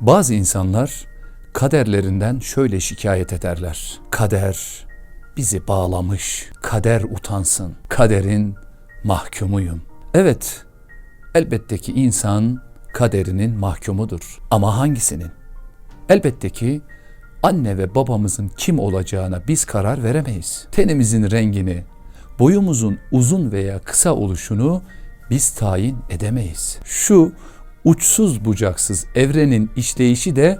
Bazı insanlar kaderlerinden şöyle şikayet ederler. Kader bizi bağlamış, kader utansın, kaderin mahkumuyum. Evet, elbette ki insan kaderinin mahkumudur. Ama hangisinin? Elbette ki anne ve babamızın kim olacağına biz karar veremeyiz. Tenimizin rengini, boyumuzun uzun veya kısa oluşunu biz tayin edemeyiz. Şu uçsuz bucaksız evrenin işleyişi de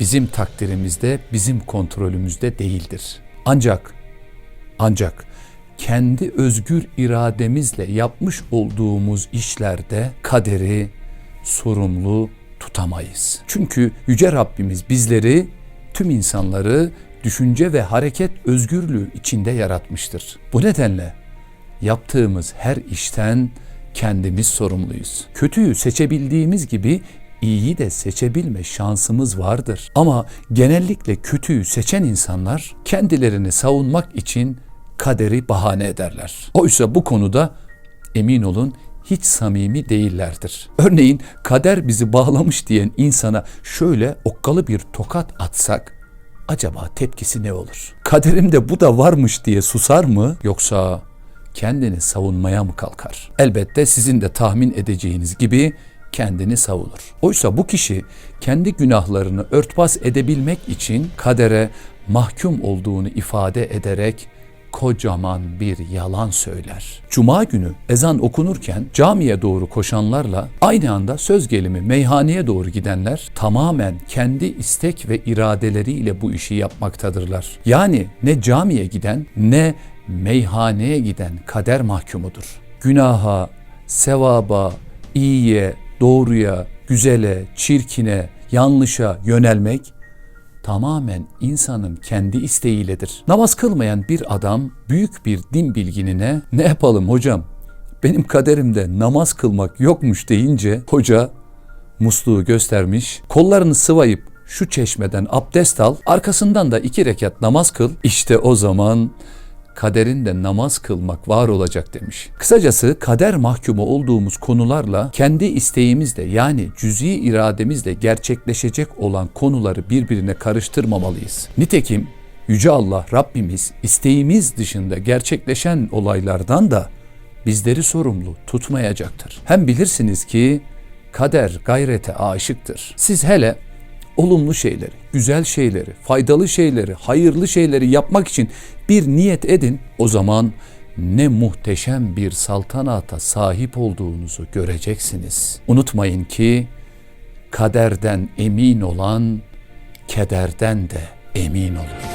bizim takdirimizde, bizim kontrolümüzde değildir. Ancak ancak kendi özgür irademizle yapmış olduğumuz işlerde kaderi sorumlu tutamayız. Çünkü yüce Rabbimiz bizleri, tüm insanları düşünce ve hareket özgürlüğü içinde yaratmıştır. Bu nedenle yaptığımız her işten kendimiz sorumluyuz. Kötüyü seçebildiğimiz gibi iyiyi de seçebilme şansımız vardır. Ama genellikle kötüyü seçen insanlar kendilerini savunmak için kaderi bahane ederler. Oysa bu konuda emin olun hiç samimi değillerdir. Örneğin kader bizi bağlamış diyen insana şöyle okkalı bir tokat atsak acaba tepkisi ne olur? Kaderimde bu da varmış diye susar mı yoksa kendini savunmaya mı kalkar? Elbette sizin de tahmin edeceğiniz gibi kendini savunur. Oysa bu kişi kendi günahlarını örtbas edebilmek için kadere mahkum olduğunu ifade ederek kocaman bir yalan söyler. Cuma günü ezan okunurken camiye doğru koşanlarla aynı anda söz gelimi meyhaneye doğru gidenler tamamen kendi istek ve iradeleriyle bu işi yapmaktadırlar. Yani ne camiye giden ne meyhaneye giden kader mahkumudur. Günaha, sevaba, iyiye, doğruya, güzele, çirkine, yanlışa yönelmek tamamen insanın kendi isteğiyledir. Namaz kılmayan bir adam büyük bir din bilginine ne yapalım hocam benim kaderimde namaz kılmak yokmuş deyince hoca musluğu göstermiş kollarını sıvayıp şu çeşmeden abdest al arkasından da iki rekat namaz kıl işte o zaman kaderinde namaz kılmak var olacak demiş. Kısacası kader mahkumu olduğumuz konularla kendi isteğimizle yani cüz'i irademizle gerçekleşecek olan konuları birbirine karıştırmamalıyız. Nitekim Yüce Allah Rabbimiz isteğimiz dışında gerçekleşen olaylardan da bizleri sorumlu tutmayacaktır. Hem bilirsiniz ki kader gayrete aşıktır. Siz hele olumlu şeyleri, güzel şeyleri, faydalı şeyleri, hayırlı şeyleri yapmak için bir niyet edin. O zaman ne muhteşem bir saltanata sahip olduğunuzu göreceksiniz. Unutmayın ki kaderden emin olan kederden de emin olur.